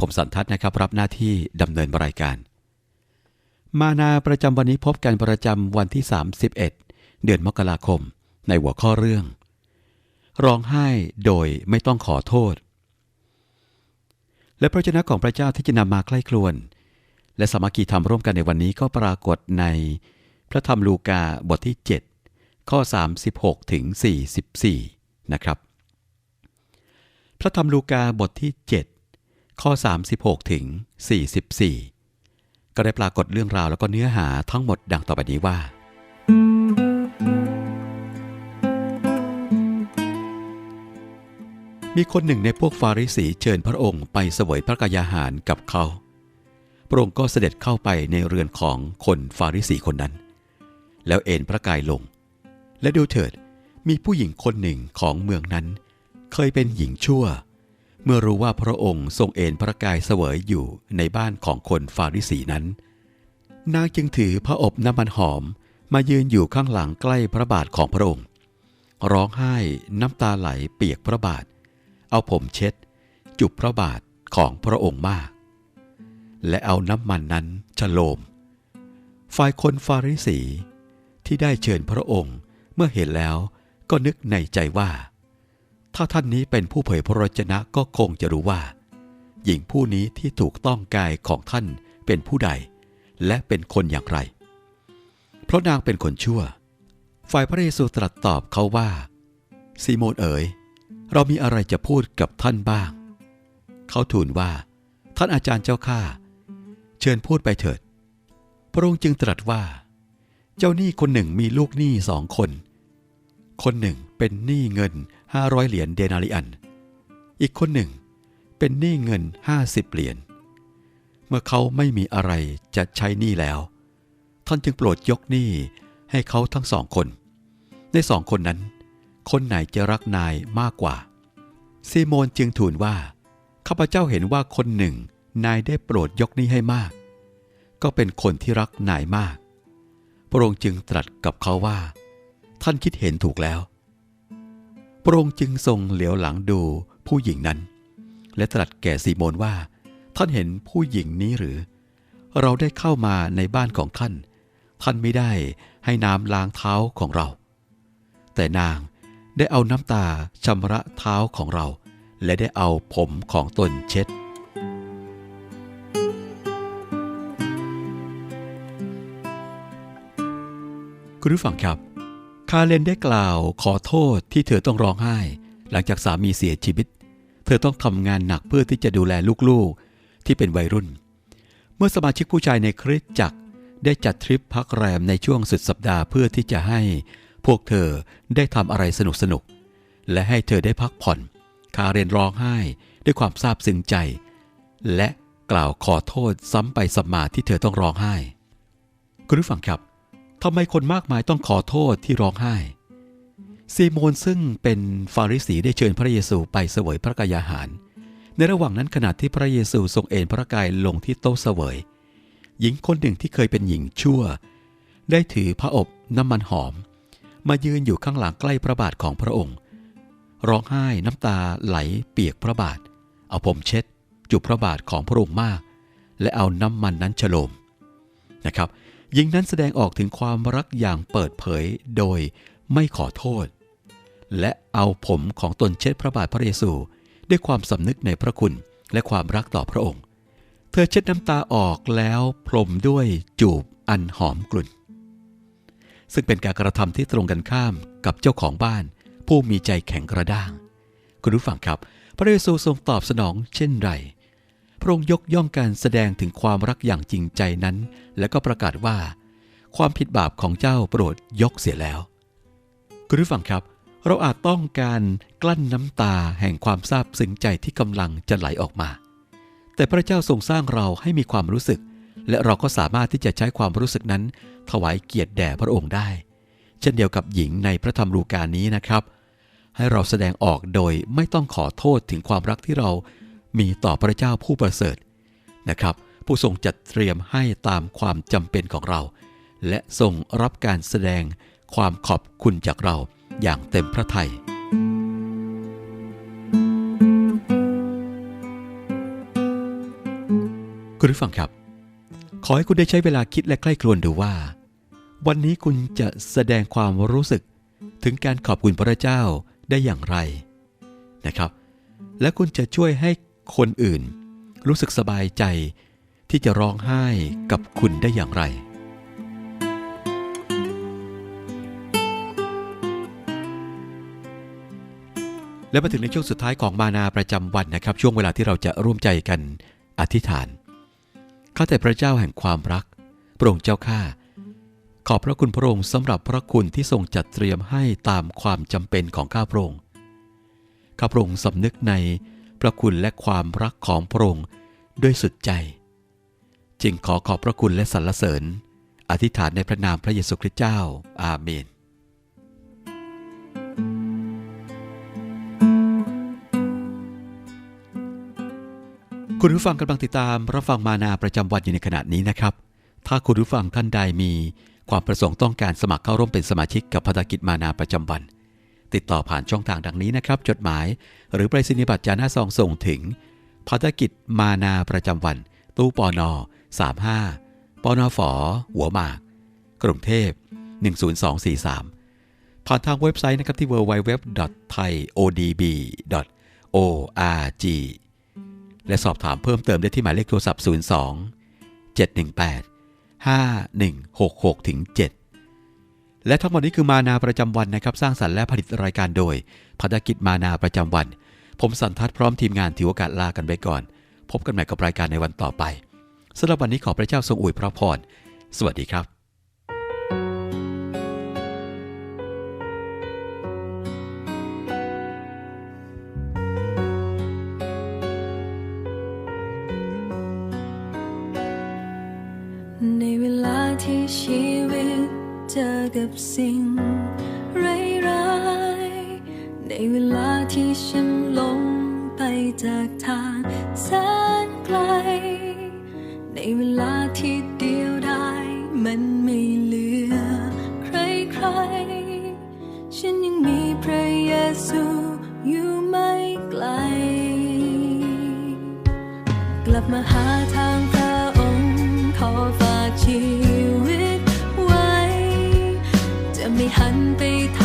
ผมสันทัศน์นะครับรับหน้าที่ดำเนินรายการ มานาประจำวันนี้พบกันประจำวันที่ 31 เดือนมกราคม ในหัวข้อเรื่อง ร้องไห้โดยไม่ต้องขอโทษ และพระเจ้าของพระเจ้าที่จะนำมาใกล้ครวน และสามัคคีธรรมร่วมกันในวันนี้ก็ปรากฏใน พระธรรมลูกาบทที่ 7 ข้อ 36ถึง44 นะครับ พระธรรมลูกาบทที่ 7 ข้อ 36 ถึง 44 ก็ได้ปรากฏเรื่องราวแล้วก็เนื้อหาทั้งหมดดังต่อไปนี้ว่า มีคนหนึ่งในพวกฟาริสีเชิญพระองค์ไปเสวยพระกายาหารกับเขา พระองค์ก็เสด็จเข้าไปในเรือนของคนฟาริสีคนนั้น แล้วเอนพระกายลง และดูเถิดมีผู้หญิงคนหนึ่งของเมืองนั้น เคยเป็นหญิงชั่ว เมื่อรู้ว่าพระองค์ทรงเอนพระกายเสวยอยู่ในบ้านของคนฟาริสีนั้น นางจึงถือพระอบน้ำมันหอมมายืนอยู่ข้างหลังใกล้พระบาทของพระองค์ ร้องไห้น้ำตาไหลเปียกพระบาท เอาผมเช็ด จุบพระบาทของพระองค์มาก และเอาน้ำมันนั้นฉโลม ฝ่ายคนฟาริสีที่ได้เชิญพระองค์เมื่อเห็นแล้วก็นึกในใจว่า ถ้าท่านนี้เป็นผู้เผยพระวจนะก็คงจะรู้ว่า หญิงผู้นี้ที่ถูกต้องกายของท่านเป็นผู้ใด และเป็นคนอย่างไร เพราะนางเป็นคนชั่ว ฝ่ายพระเยซูตรัสตอบเขาว่าซีโมนเอ๋ย เรามีอะไรจะพูดกับท่านบ้าง เขาทูลว่า ท่านอาจารย์เจ้าข้าเชิญพูดไปเถิด พระองค์จึงตรัสว่า เจ้าหนี้คนหนึ่งมีลูกหนี้สองคน คนหนึ่งเป็นหนี้เงิน ห้าร้อยเหรียญเดนาริอัน อีกคนหนึ่ง เป็นหนี้เงินห้าสิบเหรียญ เมื่อเขาไม่มีอะไรจะใช้หนี้แล้ว ท่านจึงโปรดยกหนี้ให้เขาทั้งสองคน ในสองคนนั้น คนไหนจะรักนายมากกว่า ซีโมนจึงทูลว่า ข้าพเจ้าเห็นว่าคนหนึ่ง นายได้โปรดยกหนี้ให้มาก ก็เป็นคนที่รักนายมาก พระองค์จึงตรัสกับเขาว่า ท่านคิดเห็นถูกแล้ว พระองค์จึงทรงเหลียวหลังดูผู้หญิงนั้น และตรัสแก่ซีโมนว่า ท่านเห็นผู้หญิงนี้หรือ เราได้เข้ามาในบ้านของท่าน ท่านไม่ได้ให้น้ำล้างเท้าของเรา แต่นางได้เอาน้ำตาชำระเท้าของเรา และได้เอาผมของตนเช็ดคุณผู้ฟังครับ คาเลนได้กล่าวขอโทษที่เธอต้องร้องไห้ หลังจากสามีเสียชีวิต เธอต้องทำงานหนักเพื่อที่จะดูแลลูกๆ ที่เป็นวัยรุ่น เมื่อสมาชิกผู้ชายในคริสตจักรได้จัดทริปพักแรมในช่วงสุดสัปดาห์เพื่อที่จะให้พวกเธอได้ทำอะไรสนุกๆและให้เธอได้พักผ่อน คาเรนร้องไห้ด้วยความซาบซึ้งใจ และกล่าวขอโทษซ้ำไปซ้ำมาที่เธอต้องร้องไห้ คุณผู้ฟังครับ ทำไมคนมากมายต้องขอโทษที่ร้องไห้ซีโมนซึ่งเป็นฟาริสีได้เชิญพระเยซูไปเสวยพระกายอาหาร ในระหว่างนั้นขณะที่พระเยซูทรงเอนพระกายลงที่โต๊ะเสวย หญิงคนหนึ่งที่เคยเป็นหญิงชั่ว ได้ถือพระอบน้ำมันหอม มายืนอยู่ข้างหลังใกล้พระบาทของพระองค์ ร้องไห้น้ำตาไหลเปียกพระบาท เอาผมเช็ด จุบพระบาทของพระองค์มาก และเอาน้ำมันนั้นฉโลมนะครับ หญิงนั้นแสดงออกถึงความรักอย่างเปิดเผยโดยไม่ขอโทษ และเอาผมของตนเช็ดพระบาทพระเยซู ด้วยความสำนึกในพระคุณและความรักต่อพระองค์ เธอเช็ดน้ำตาออกแล้วพรมด้วยจูบอันหอมกลุ่น ซึ่งเป็นการกระทำที่ตรงกันข้ามกับเจ้าของบ้าน ผู้มีใจแข็งกระด้าง คุณผู้ฟังครับ พระเยซูทรงตอบสนองเช่นไร พระองค์ยกย่องการแสดงถึงความรักอย่างจริงใจนั้น และก็ประกาศว่า ความผิดบาปของเจ้าโปรดยกเสียแล้ว คุณผู้ฟังครับ เราอาจต้องการกลั้นน้ำตาแห่งความซาบซึ้งใจที่กำลังจะไหลออกมา แต่พระเจ้าทรงสร้างเราให้มีความรู้สึก และเราก็สามารถที่จะใช้ความรู้สึกนั้น ถวายเกียรติแด่พระองค์ได้ เช่นเดียวกับหญิงในพระธรรมรูกานี้นะครับให้เราแสดงออกโดยไม่ต้องขอโทษถึงความรักที่เรา มีต่อพระเจ้าผู้ประเสริฐนะครับ ผู้ทรงจัดเตรียมให้ตามความจำเป็นของเรา และทรงรับการแสดงความขอบคุณจากเราอย่างเต็มพระทัยคุณผู้ฟังครับ ขอให้คุณได้ใช้เวลาคิดและใกล้ครวญดูว่า วันนี้คุณจะแสดงความรู้สึกถึงการขอบคุณพระเจ้าได้อย่างไรนะครับ และคุณจะช่วยให้ คนอื่น รู้สึกสบายใจที่จะร้องไห้กับคุณได้อย่างไร และมาถึงในช่วงสุดท้ายของมานาประจำวันนะครับ ช่วงเวลาที่เราจะร่วมใจกันอธิษฐาน ข้าแต่พระเจ้าแห่งความรักพระองค์เจ้าข้าขอบพระคุณพระองค์สำหรับพระคุณที่ทรงจัดเตรียมให้ตามความจำเป็นของข้าพระองค์ข้าพระองค์สำนึกใน พระคุณและความรักของพระองค์ด้วยสุดใจ จึงขอขอบพระคุณและสรรเสริญ อธิษฐานในพระนามพระเยซูคริสต์เจ้า อาเมนคุณผู้ฟังกำลังติดตามรับฟังมานาประจำวันอยู่ในขณะนี้นะครับ ถ้าคุณผู้ฟังท่านใดมีความประสงค์ต้องการสมัครเข้าร่วมเป็นสมาชิกกับภารกิจมานาประจำวัน ติดต่อผ่านช่องทางดังนี้นะครับ จดหมาย หรือไปรษณียบัตรจาหน้าซองส่งถึงภารกิจมานาประจำวัน ตู้ปอนอ35ปอนอฝอหัวหมาก กรุงเทพ 10243 ผ่านทางเว็บไซต์นะครับที่ www.thaiodb.org และสอบถามเพิ่มเติมได้ที่หมายเลขโทรศัพท์ 02 718 5166ถึง7 และทั้งหมดนี้คือมานาประจำวันนะครับ สร้างสรรค์และผลิตรายการโดยภารกิจมานาประจำวัน ผมสันทัดพร้อมทีมงานถือโอกาสลากันไปก่อน พบกันใหม่กับรายการในวันต่อไปสำหรับวันนี้ขอพระเจ้าทรงอวยพระพร สวัสดีครับ สิ่งร้ายๆในเวลาที่ฉันหลงไปจากทางแสนไกล ในเวลาที่เดียวดายมันไม่เหลือ ใครๆฉันยังมีพระเยซูอยู่ไม่ไกล กลับมาหาทางพระองค์ขอฝากชี จะ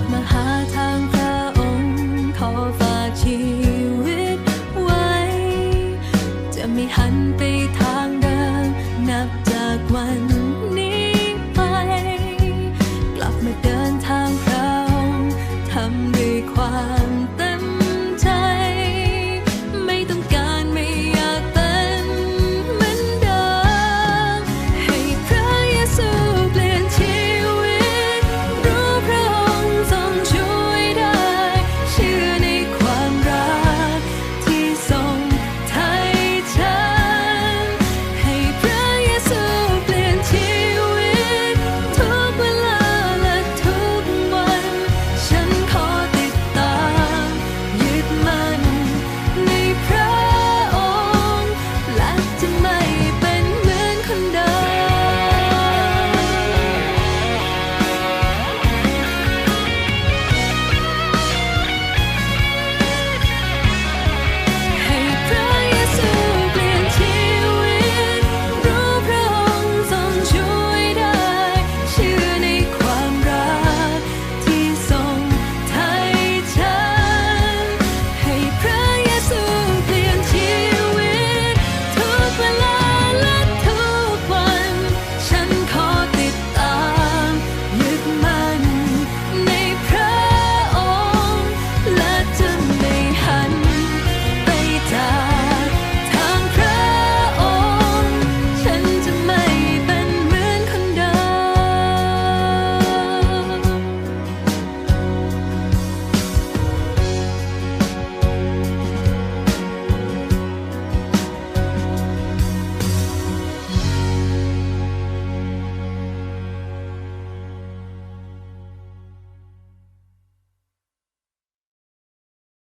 บมาหาทางพระองค์ขอฝากชีวิตไว้ จะไม่หันไปทาง